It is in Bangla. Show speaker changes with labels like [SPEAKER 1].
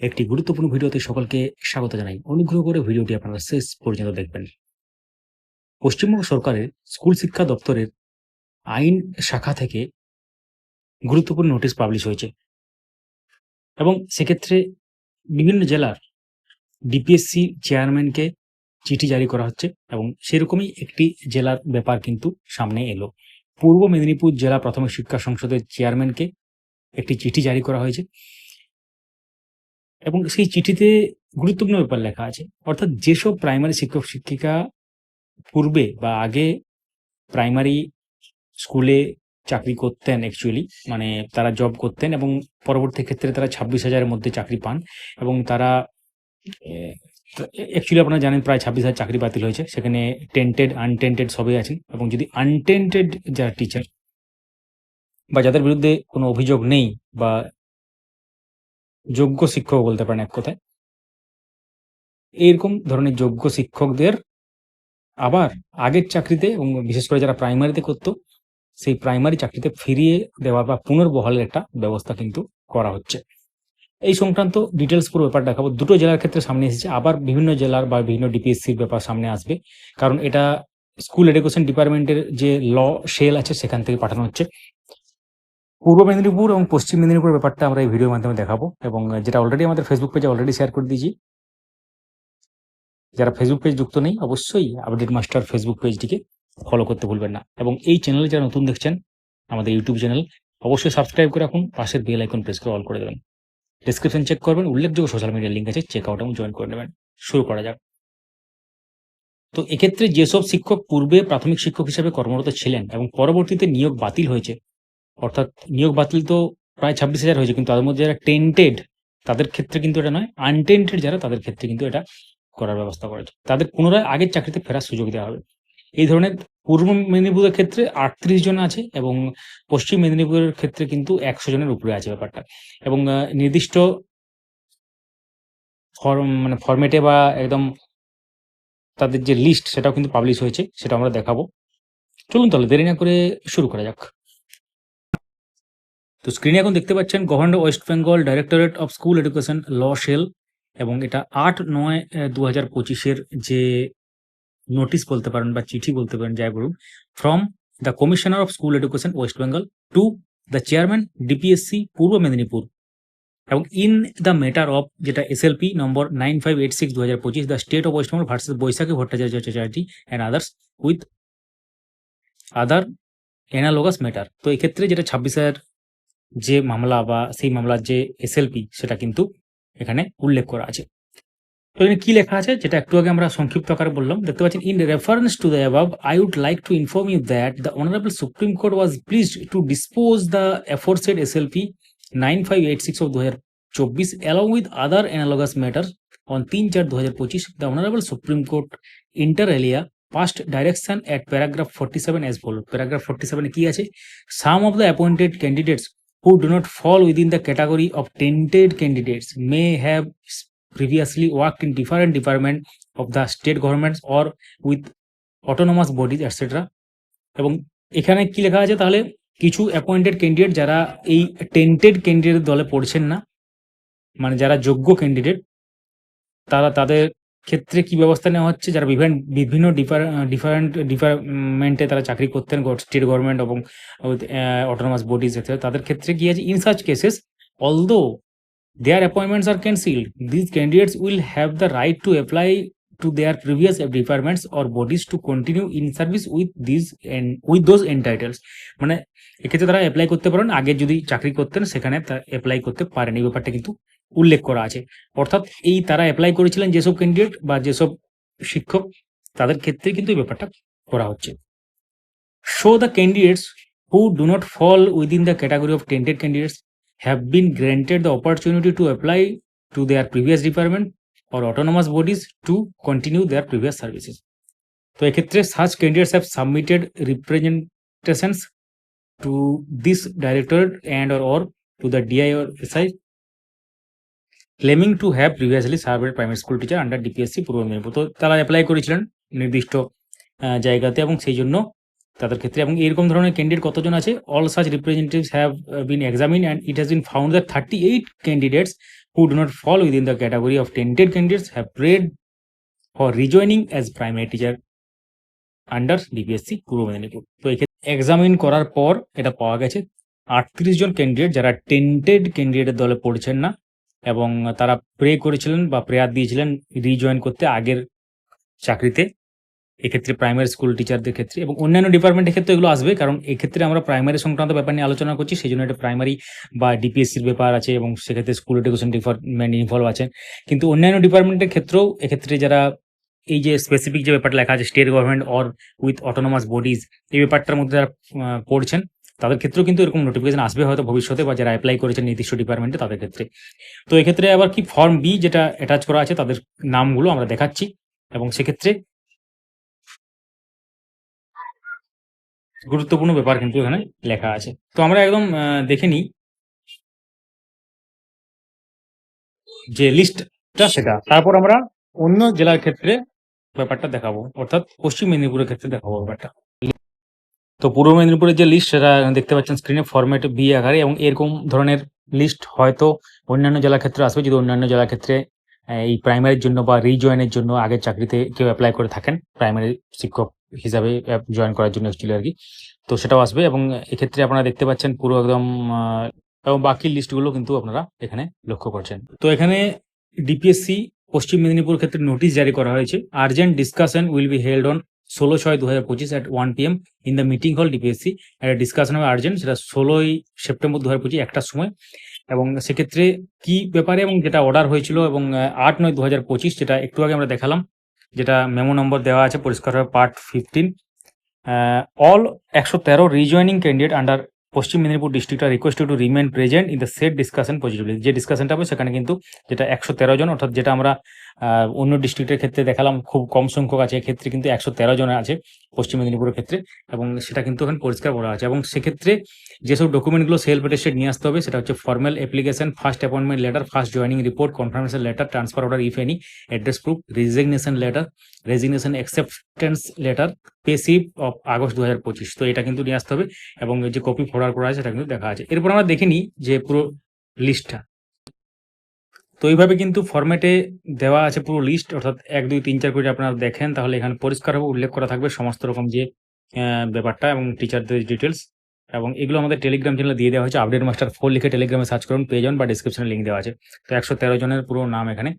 [SPEAKER 1] একটি গুরুত্বপূর্ণ ভিডিওতে সকলকে স্বাগত জানাই। অনুগ্রহ করে ভিডিওটি আপনারা শেষ পর্যন্ত দেখবেন। পশ্চিমবঙ্গ সরকারের স্কুল শিক্ষা দপ্তরের আইন শাখা থেকে গুরুত্বপূর্ণ নোটিশ পাবলিশ হয়েছে এবং সেক্ষেত্রে বিভিন্ন জেলার ডিপিএসসি চেয়ারম্যানকে চিঠি জারি করা হচ্ছে এবং সেরকমই একটি জেলার ব্যাপার কিন্তু সামনে এলো। পূর্ব মেদিনীপুর জেলা প্রাথমিক শিক্ষা সংসদের চেয়ারম্যানকে একটি চিঠি জারি করা হয়েছে। এবং সেই চিঠিতে গুরুত্বপূর্ণ ব্যাপার লেখা আছে। অর্থাৎ যেসব প্রাইমারি শিক্ষক, শিক্ষিকা পূর্বে বা আগে প্রাইমারি স্কুলে চাকরি করতেন অ্যাকচুয়ালি মানে তারা জব করতেন এবং পরবর্তী ক্ষেত্রে তারা ছাব্বিশ হাজারের মধ্যে চাকরি পান এবং তারা অ্যাকচুয়ালি আপনারা জানেন প্রায় ছাব্বিশ হাজার চাকরি বাতিল হয়েছে। সেখানে টেন্টেড আনটেন্টেড সবই আছেন এবং যদি আনটেন্টেড যারা টিচার বা যাদের বিরুদ্ধে কোনো অভিযোগ নেই বা যোগ্য শিক্ষক বলতে পারেন এক কথায়। এইরকম ধরনের যোগ্য শিক্ষকদের আবার আগের চাকরিতে এবং বিশেষ করে যারা প্রাইমারিতে করতো, সেই প্রাইমারি চাকরিতে ফিরিয়ে দেওয়া বা পুনর্বহালের একটা ব্যবস্থা কিন্তু করা হচ্ছে। এই সংক্রান্ত ডিটেলস পুরো ব্যাপার দেখাবো। দুটো জেলার ক্ষেত্রে সামনে এসেছে। আবার বিভিন্ন জেলার বা বিভিন্ন ডিপিএসসির ব্যাপার সামনে আসবে। কারণ এটা স্কুল এডুকেশন ডিপার্টমেন্টের যে ল সেল আছে, সেখান থেকে পাঠানো হচ্ছে। পূর্ব মেদিনীপুর এবং পশ্চিম মেদিনীপুর ব্যাপারটা আমরা এই ভিডিওর মাধ্যমে দেখাবো এবং যেটা অলরেডি আমাদের ফেসবুক পেজে অলরেডি শেয়ার করে দিয়েছি। যারা ফেসবুক পেজ যুক্ত নেই, অবশ্যই আপডেট মাস্টার ফেসবুক পেজটিকে ফলো করতে ভুলবেন না এবং এই চ্যানেলে যারা নতুন দেখছেন, আমাদের ইউটিউব চ্যানেল অবশ্যই সাবস্ক্রাইব করে রাখুন, পাশের বেল আইকন প্রেস করে অল করে দেবেন। ডিসক্রিপশন চেক করবেন, উল্লেখযোগ্য সোশ্যাল মিডিয়ার লিঙ্ক আছে চেক আউট এবং জয়েন করে নেবেন। শুরু করা যাক। তো এক্ষেত্রে যেসব শিক্ষক পূর্বে প্রাথমিক শিক্ষক হিসেবে কর্মরত ছিলেন এবং পরবর্তীতে নিয়োগ বাতিল হয়েছে অর্থাৎ নিয়োগ বাতিল তো প্রায় ছাব্বিশ হাজার হয়েছে, কিন্তু তাদের মধ্যে যারা টেন্টেড তাদের ক্ষেত্রে কিন্তু এটা নয় আনটেন্টেড যারা, তাদের ক্ষেত্রে কিন্তু এটা করার ব্যবস্থা করেছে। তাদের পুনরায় আগের চাকরিতে ফেরার সুযোগ দেওয়া হবে। এই ধরনের পূর্ব মেদিনীপুরের ক্ষেত্রে আটত্রিশ জন আছে এবং পশ্চিম মেদিনীপুরের ক্ষেত্রে কিন্তু একশো জনের উপরে আছে ব্যাপারটা। এবং নির্দিষ্ট ফর্ম মানে ফরম্যাটে বা একদম তাদের যে লিস্ট সেটাও কিন্তু পাবলিশ হয়েছে, সেটা আমরা দেখাবো। চলুন তাহলে দেরি না করে শুরু করা যাক। তো স্ক্রিনে এখন দেখতে পাচ্ছেন governor West Bengal directorate of school education ল শেল এবং এটা আট নয় দু হাজার পঁচিশের যে নোটিশ বলতে পারেন বা চিঠি বলতে পারেন, যাই বলুন from the commissioner of school education West Bengal to the chairman DPSC পূর্ব মেদিনীপুর, এবং ইন দ্য ম্যাটার অফ যেটা S SLP number nine five eight six দু হাজার পঁচিশ the state of West Bengal versus Baishakhi Bhattacharya Chatterjee and others with other analogous matter তো এক্ষেত্রে যেটা ছাব্বিশ হাজার যে মামলা বা সেই মামলার যে এসএলপি সেটা কিন্তু এখানে উল্লেখ করা আছে। তো এখানে কি লেখা আছে? যেটা একটু আগে আমরা সংক্ষিপ্ত আকারে বললাম। দেখতে পাচ্ছেন in reference to the above I would like to inform you that the honourable Supreme Court was pleased to dispose the aforesaid SLP nine five eight six of দু হাজার চব্বিশ along with other analogous matter on তিন চার দু হাজার পঁচিশ the honourable Supreme Court inter alia passed direction at paragraph forty seven as follow paragraph forty সেভেনে কি আছে? Some of the appointed candidates who do not fall within the category of tainted candidates may have previously worked in different department of the state governments or with autonomous bodies etc এবং এখানে কি লেখা আছে তাহলে কিছু অ্যাপয়েন্টেড ক্যান্ডিডেট যারা এই টেন্টেড ক্যান্ডিডেট দলে পড়ছেন না মানে যারা যোগ্য ক্যান্ডিডেট তারা তাদের ক্ষেত্রে কি ব্যবস্থা নেওয়া হচ্ছে? যারা বিভিন্ন বিভিন্ন ডিফারেন্ট ডিপার্টমেন্টে তারা চাকরি করতেন স্টেট গভর্নমেন্ট এবং অটোনোমাস বডিজ তাদের ক্ষেত্রে কি আছে? In such cases although their appointments are cancelled these candidates will have the right to apply to their previous departments or bodies to continue in service with this with those entitles মানে এক্ষেত্রে তারা অ্যাপ্লাই করতে পারেন, আগে যদি চাকরি করতেন, সেখানে অ্যাপ্লাই করতে পারেন। এই ব্যাপারটা কিন্তু উল্লেখ করা আছে। অর্থাৎ এই তারা অ্যাপ্লাই করেছিলেন যেসব ক্যান্ডিডেট বা যেসব শিক্ষক, তাদের ক্ষেত্রে কিন্তু এই ব্যাপারটা করা হচ্ছে। So the candidates who do not fall within the category of tainted candidates have been granted the opportunity to apply to their previous department or autonomous bodies to continue their previous services তো এক্ষেত্রে such candidates have submitted representations to this directorate and or to the DI or SI claiming to have previously served primary school teacher under DPSC পূর্ব মেদিনীপুর তো তারা অ্যাপ্লাই করেছিলেন নির্দিষ্ট জায়গাতে এবং সেই জন্য তাদের ক্ষেত্রে। এবং এরকম ধরনের ক্যান্ডিডেট কতজন আছে? All such representatives have been examine and it has been found that thirty eight candidates who do not fall within the category of tainted candidates have prayed for rejoining as primary teacher under DPSC পূর্ব মেদিনীপুর তো এক্ষেত্রে এক্সামিন করার পর এটা পাওয়া গেছে আটত্রিশ জন ক্যান্ডিডেট যারা টেন্টেড ক্যান্ডিডেটের দলে পড়ছেন না। এবং তারা প্রে করেছিলেন বা প্রেয়ার দিয়েছিলেন রিজয়েন করতে আগের চাকরিতে, এক্ষেত্রে প্রাইমারি স্কুল টিচারদের ক্ষেত্রে এবং অন্যান্য ডিপার্টমেন্টের ক্ষেত্রে এগুলো আসবে কারণ এক্ষেত্রে আমরা প্রাইমারি সংক্রান্ত ব্যাপার নিয়ে আলোচনা করছি সেই জন্য একটা প্রাইমারি বা ডিপিএসসির ব্যাপার আছে এবং সেক্ষেত্রে স্কুল এডুকেশন ডিপার্টমেন্ট ইনভলভ আছেন। কিন্তু অন্যান্য ডিপার্টমেন্টের ক্ষেত্রেও এক্ষেত্রে যারা এই যে স্পেসিফিক যে ব্যাপারটা লেখা আছে state government or with autonomous bodies এই ব্যাপারটার মধ্যে যারা পড়ছেন। তাদের ক্ষেত্রেও কিন্তু এরকম নোটিফিকেশন আসবে হয়তো ভবিষ্যতে বা যারা অ্যাপ্লাই করেছে নির্দিষ্ট ডিপার্টমেন্টে তাদের ক্ষেত্রে। তো এক্ষেত্রে আবার কি ফর্ম বি যেটা অ্যাটাচ করা আছে তাদের নামগুলো আমরা দেখাচ্ছি এবং সেক্ষেত্রে গুরুত্বপূর্ণ ব্যাপার কিন্তু এখানে লেখা আছে। তো আমরা একদম দেখে নিই যে লিস্টটা সেটা। তারপর আমরা অন্য জেলার ক্ষেত্রে ব্যাপারটা দেখাবো। অর্থাৎ পশ্চিম মেদিনীপুরের ক্ষেত্রে দেখাবো ব্যাপারটা। তো পূর্ব মেদিনীপুরের যে লিস্ট সেটা দেখতে পাচ্ছেন স্ক্রিনে ফরম্যাট বি আকারে এবং এরকম ধরনের লিস্ট হয়তো অন্যান্য জেলা ক্ষেত্রে আসবে। যদি অন্যান্য জেলার ক্ষেত্রে এই প্রাইমারির জন্য বা রিজয়েনের জন্য আগের চাকরিতে কেউ অ্যাপ্লাই করে থাকেন প্রাইমারি শিক্ষক হিসাবে জয়েন করার জন্য অ্যাকচুয়ালি আর কি, তো সেটাও আসবে এবং এক্ষেত্রে আপনারা দেখতে পাচ্ছেন পুরো একদম এবং বাকি লিস্টগুলো কিন্তু আপনারা এখানে লক্ষ্য করছেন। তো এখানে ডিপিএসসি পশ্চিম মেদিনীপুর ক্ষেত্রে নোটিশ জারি করা হয়েছে। Urgent discussion will be held on ষোলো ছয় দু হাজার পঁচিশ at one PM in the meeting hall DPSC একটা ডিসকাশন হবে আর্জেন্ট সেটা ষোলোই সেপ্টেম্বর দু হাজার পঁচিশ একটার সময়। এবং সেক্ষেত্রে কি ব্যাপারে এবং যেটা অর্ডার হয়েছিল এবং আট নয় দু হাজার পঁচিশ, যেটা একটু আগে আমরা দেখালাম, যেটা মেমো নম্বর দেওয়া আছে, পরিষ্কারভাবে পার্ট ফিফটিন অল একশো তেরো reasoning candidate under Paschim Medinipur district are request to remain present in the set discussion positively যে ডিসকাশনটা হবে সেখানে কিন্তু যেটা একশো তেরো জন, অর্থাৎ যেটা আমরা অন্য ডিস্ট্রিক্টের ক্ষেত্রে দেখালাম, খুব কম সংখ্যক আছে, এক্ষেত্রে কিন্তু একশো তেরো জন আছে। পশ্চিম মেদিনীপুরের ক্ষেত্রে এবং সেটা কিন্তু এখানে পরিষ্কার করা আছে। এবং সেক্ষেত্রে যেসব ডকুমেন্টগুলো সেলফ অ্যাটেস্টেড নিয়ে আসতে হবে, সেটা হচ্ছে formal application first appointment letter first joining report confirmation letter transfer order if any address proof resignation letter resignation acceptance letter passive of August দু হাজার পঁচিশ। তো এটা কিন্তু নিয়ে আসতে হবে এবং যে কপি ফরওয়ার্ড করা আছে, সেটা কিন্তু দেখা আছে। এরপর আমরা দেখে নিই যে পুরো লিস্টটা তো এইভাবে কিন্তু ফর্মেটে দেওয়া আছে পুরো লিস্ট অর্থাৎ এক, দুই, তিন, চার করে আপনারা দেখেন, তাহলে এখানে পরিষ্কারভাবে উল্লেখ করা থাকবে সমস্ত রকম যে ব্যাপারটা এবং টিচারদের ডিটেলস এবং এগুলো আমাদের টেলিগ্রাম চ্যানেলে দিয়ে দেওয়া হয়েছে। আপডেট মাস্টার ফোর লিখে টেলিগ্রামে সার্চ করুন, পেয়ে যাবেন বা ডিসক্রিপশনে লিঙ্ক দেওয়া আছে। তো একশো তেরো জনের পুরো নাম এখানে।